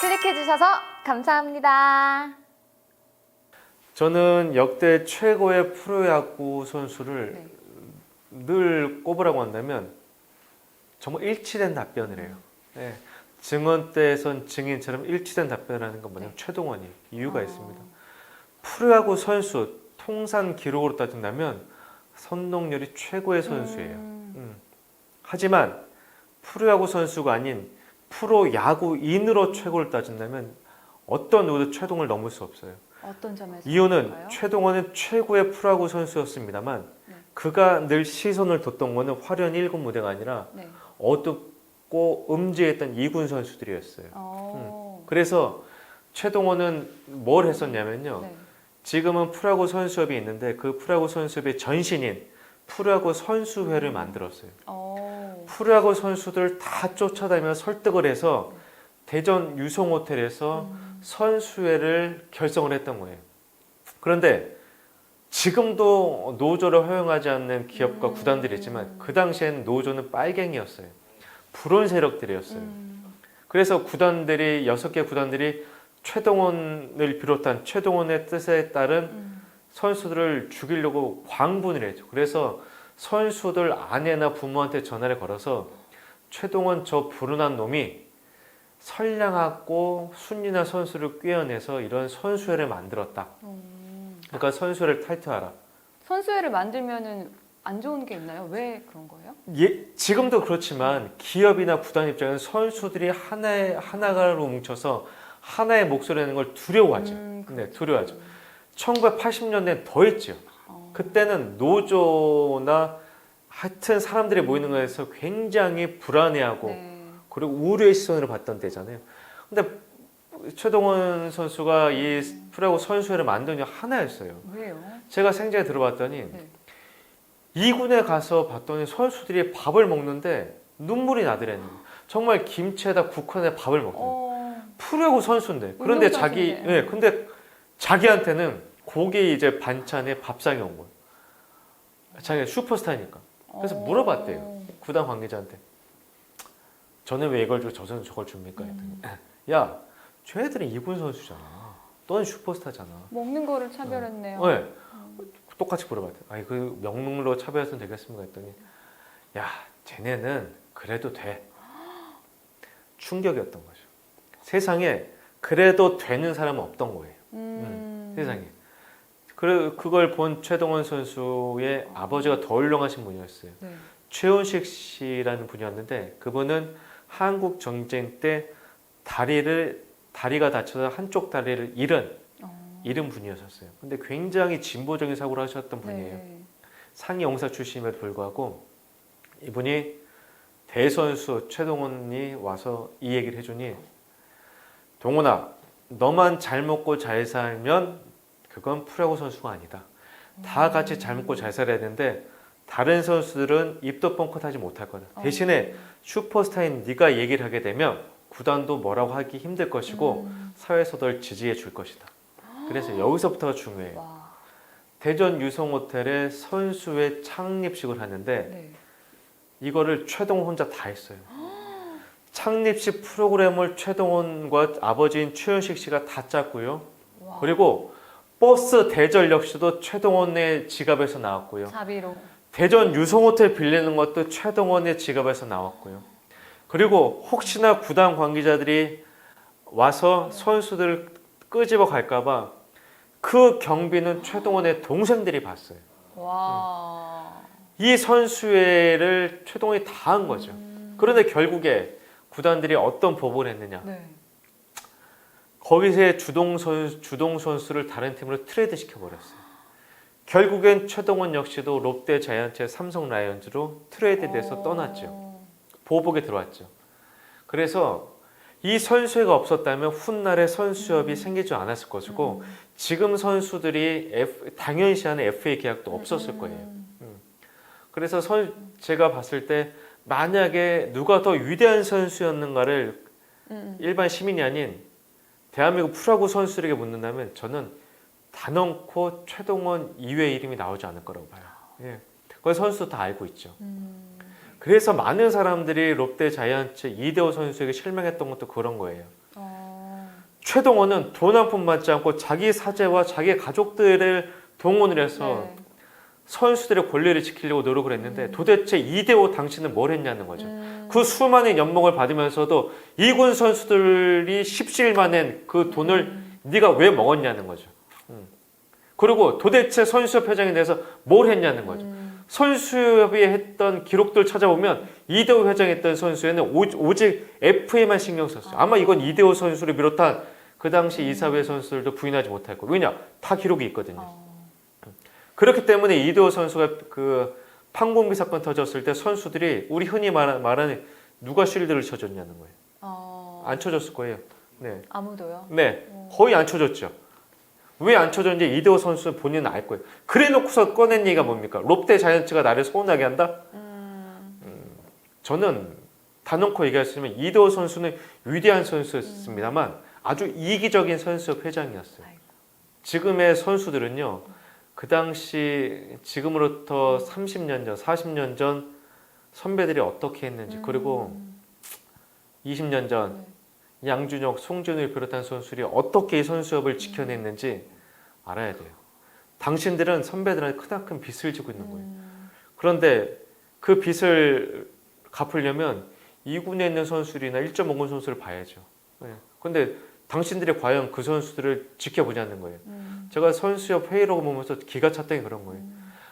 클릭해주셔서 감사합니다. 저는 역대 최고의 프로야구 선수를 네. 늘 꼽으라고 한다면 정말 일치된 답변을 해요. 네. 증언 때에선 증인처럼 일치된 답변을 하는 건 뭐냐면 네. 최동원이 이유가 어. 있습니다. 프로야구 선수 통산 기록으로 따진다면 선동열이 최고의 선수예요. 음, 음. 하지만 프로야구 선수가 아닌 프로 야구인으로 최고를 따진다면 어떤 누구도 최동을 넘을 수 없어요. 어떤 점에서 이유는 그럴까요? 최동원은 최고의 프로야구 선수였습니다만 네. 그가 늘 시선을 뒀던 거는 화려한 1군 무대가 아니라 네. 어둡고 음지했던 2군 선수들이었어요. 어, 그래서 최동원은 뭘 했었냐면요. 네. 지금은 프로야구 선수협이 있는데 그 프로야구 선수협의 전신인 프로야구 선수회를 만들었어요. 어, 프로야구 선수들 다 쫓아다니며 설득을 해서 대전 유성 호텔에서 음, 선수회를 결성을 했던 거예요. 그런데 지금도 노조를 허용하지 않는 기업과 음. 구단들이 있지만 그 당시에는 노조는 빨갱이였어요. 불온 세력들이었어요. 음, 그래서 구단들이 여섯 개 구단들이 최동원을 비롯한 최동원의 뜻에 따른 음. 선수들을 죽이려고 광분을 했죠. 그래서 선수들 아내나 부모한테 전화를 걸어서 최동원 저 불운한 놈이 선량하고 순진한 선수를 꿰어내서 이런 선수회를 만들었다. 음. 그러니까 선수회를 탈퇴하라. 선수회를 만들면은 안 좋은 게 있나요? 왜 그런 거예요? 예, 지금도 그렇지만 기업이나 구단 입장에는 선수들이 하나의 하나가로 뭉쳐서 하나의 목소리 내는 걸 두려워하죠. 음, 네, 그렇죠. 두려워하죠. 1980년대는 더 했죠. 어, 그때는 노조나 하여튼 사람들이 모이는 거에서 굉장히 불안해하고 네. 그리고 우려의 시선으로 봤던 때잖아요. 근데 최동원 선수가 이 프로야구 선수회를 만든 게 하나였어요. 왜요? 제가 생전에 들어봤더니 네. 2군에 가서 봤더니 선수들이 밥을 먹는데 눈물이 거예요. 정말 김치에다 국화에 밥을 먹더라고요. 어, 프로야구 선수인데 그런데 자기. 예 근데 자기한테는 고기 이제 반찬에 밥상이 온 거예요. 자기가 슈퍼스타니까 그래서 어. 물어봤대요. 구단 관계자한테 저는 왜 이걸 주고 저 선수 저걸 줍니까? 했더니 야 쟤들은 2군 선수잖아. 너는 슈퍼스타잖아. 먹는 거를 차별했네요. 네. 똑같이 물어봤대요. 아니 그 명문으로 차별해서는 되겠습니까? 했더니 야 쟤네는 그래도 돼. 충격이었던 거죠. 세상에 그래도 되는 사람은 없던 거예요. 음, 세상에. 그 그걸 본 최동원 선수의 아버지가 더 훌륭하신 분이었어요. 네. 최훈식 씨라는 분이었는데 그분은 한국 전쟁 때 다리를 다리가 다쳐서 한쪽 다리를 잃은 어, 잃은 분이었었어요. 근데 굉장히 진보적인 사고를 하셨던 분이에요. 네. 상위 영사 출신임에도 불구하고 이분이 대선수 최동원이 와서 이 얘기를 해주니 동원아 너만 잘 먹고 잘 살면 그건 프로야구 선수가 아니다. 다 같이 잘 먹고 잘 살아야 되는데 다른 선수들은 입도 뻥끗하지 못할 거다. 대신에 슈퍼스타인 네가 얘기를 하게 되면 구단도 뭐라고 하기 힘들 것이고 음, 사회에서 널 지지해 줄 것이다. 그래서 여기서부터가 중요해요. 와, 대전 유성 호텔에 선수의 창립식을 하는데 네. 이거를 최동원 혼자 다 했어요. 창립식 프로그램을 최동원과 아버지인 최현식 씨가 다 짰고요. 와. 그리고 버스 대절 역시도 최동원의 지갑에서 나왔고요. 자비로. 대전 유성 호텔 빌리는 것도 최동원의 지갑에서 나왔고요. 그리고 혹시나 구단 관계자들이 와서 선수들 끄집어 갈까봐 그 경비는 최동원의 동생들이 봤어요. 와. 이 선수회를 최동원이 다 한 거죠. 음, 그런데 결국에 구단들이 어떤 보복을 했느냐? 네. 거기서의 주동 선 주동 선수를 다른 팀으로 트레이드 시켜 버렸어요. 결국엔 최동원 역시도 롯데 자이언츠 삼성 라이온즈로 트레이드돼서 어, 떠났죠. 보복에 들어왔죠. 그래서 이 선수회가 없었다면 훗날에 선수협이 생기지 않았을 것이고 음. 지금 선수들이 F, 당연시하는 FA 계약도 없었을 거예요. 음, 그래서 선, 제가 봤을 때 만약에 누가 더 위대한 선수였는가를 음, 일반 시민이 아닌 대한민국 프로야구 선수들에게 묻는다면 저는 단언코 최동원 이외의 이름이 나오지 않을 거라고 봐요. 예. 그건 선수도 다 알고 있죠. 음. 그래서 많은 사람들이 롯데 자이언츠 이대호 선수에게 실망했던 것도 그런 거예요. 어, 최동원은 돈 한 푼 받지 않고 자기 사제와 자기 가족들을 동원을 해서 네. 선수들의 권리를 지키려고 노력을 했는데 도대체 이대호 당신은 뭘 했냐는 거죠. 음. 그 수많은 연봉을 받으면서도 이군 선수들이 십시일만 낸그 돈을 네가 왜 먹었냐는 거죠. 음. 그리고 도대체 선수협 회장에 대해서 뭘 했냐는 거죠. 음. 선수협이 했던 기록들 찾아보면 이대호 회장이 했던 선수에는 오- 오직 FA만 신경 썼어요. 아마 이건 이대호 선수를 비롯한 그 당시 이사회 선수들도 부인하지 못할 거예요. 왜냐? 다 기록이 있거든요. 어. 그렇기 때문에 이대호 선수가 그 판공비 사건 터졌을 때 선수들이 우리 흔히 말하- 말하는 누가 쉴드를 쳐줬냐는 거예요. 어. 안 쳐줬을 거예요. 네, 아무도요. 네, 거의 안 쳐줬죠. 왜 안 쳐줬는지 이대호 선수 본인은 알 거예요. 그래 놓고서 꺼낸 얘기가 뭡니까? 롯데 자이언츠가 나를 서운하게 한다? 음. 저는 단언코 얘기하시면 이대호 선수는 위대한 선수였습니다만 아주 이기적인 선수협 회장이었어요. 아이고. 지금의 선수들은요, 그 당시 지금으로부터 30년 전, 40년 전 선배들이 어떻게 했는지 그리고 음. 20년 전 네. 양준혁, 송준을 비롯한 선수들이 어떻게 이 선수협을 지켜냈는지 알아야 돼요. 당신들은 선배들한테 크나큰 빚을 지고 있는 거예요. 음. 그런데 그 빚을 갚으려면 2군에 있는 선수들이나 1.5군 선수를 봐야죠. 네. 근데 당신들이 과연 그 선수들을 지켜보냐는 거예요. 음. 제가 선수협 회의로 보면서 기가 찼던 게 그런 거예요.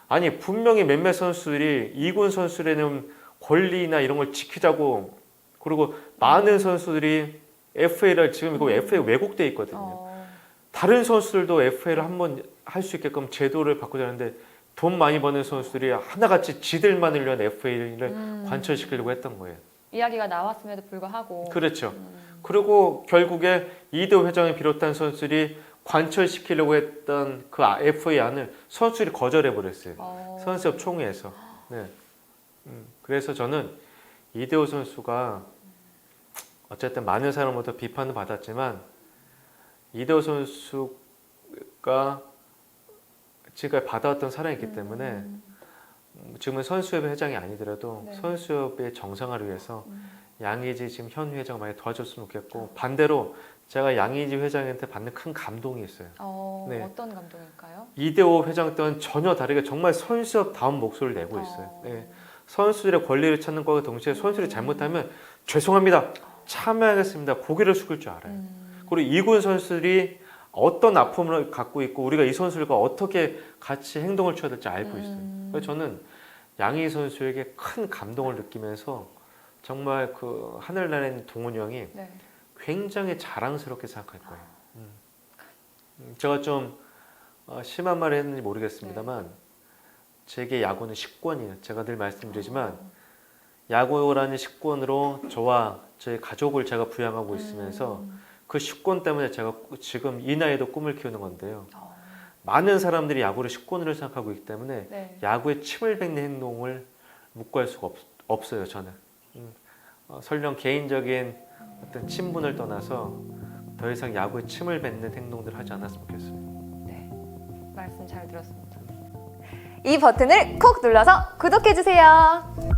아니 분명히 몇몇 선수들이 2군 선수들에는 권리나 이런 걸 지키자고 그리고 많은 선수들이 FA를 지금 이거 FA 왜곡돼 있거든요. 어. 다른 선수들도 FA를 한번 할 수 있게끔 제도를 바꾸자는데 돈 많이 버는 선수들이 하나같이 지들만을 위한 FA를 음. 관철시키려고 했던 거예요. 이야기가 나왔음에도 불구하고. 그렇죠. 음. 그리고 결국에 이대호 회장을 비롯한 선수들이 관철시키려고 했던 그 FA 안을 선수들이 거절해 버렸어요. 어. 선수협 총회에서. 네. 음, 그래서 저는 이대호 선수가 어쨌든 많은 사람부터 비판을 받았지만 이대호 선수가 지금까지 받아왔던 사랑이기 때문에 음. 음, 지금은 선수협의 회장이 아니더라도 네. 선수협의 정상화를 위해서 음. 양의지 지금 현 회장 많이 도와줬으면 좋겠고 반대로 제가 양의지 회장한테 받는 큰 감동이 있어요. 어, 네. 어떤 감동일까요? 이대호 회장 때와는 전혀 다르게 정말 선수협 다운 목소리를 내고 있어요. 어. 네. 선수들의 권리를 찾는 것과 동시에 선수들이 잘못하면 죄송합니다. 참여하겠습니다. 고개를 숙일 줄 알아요. 음. 그리고 이군 선수들이 어떤 아픔을 갖고 있고 우리가 이 선수들과 어떻게 같이 행동을 취해야 될지 알고 있어요. 음. 그래서 저는 양희 선수에게 큰 감동을 느끼면서 정말 그 하늘나라에 있는 동훈이 형이 네. 굉장히 자랑스럽게 생각할 거예요. 음. 음, 제가 좀 어, 심한 말을 했는지 모르겠습니다만 제게 야구는 식권이에요. 제가 늘 말씀드리지만 야구라는 식권으로 저와 저희 가족을 제가 부양하고 있으면서 음. 그 식권 때문에 제가 지금 이 나이에도 꿈을 키우는 건데요. 어. 많은 사람들이 야구를 식권으로 생각하고 있기 때문에 네. 야구에 침을 뱉는 행동을 묵고할 수가 없, 어요 저는. 음, 어, 설령 개인적인 어떤 친분을 떠나서 더 이상 야구에 침을 뱉는 행동들을 하지 않았으면 좋겠어요. 네. 말씀 잘 들었습니다. 이 버튼을 콕 눌러서 구독해주세요.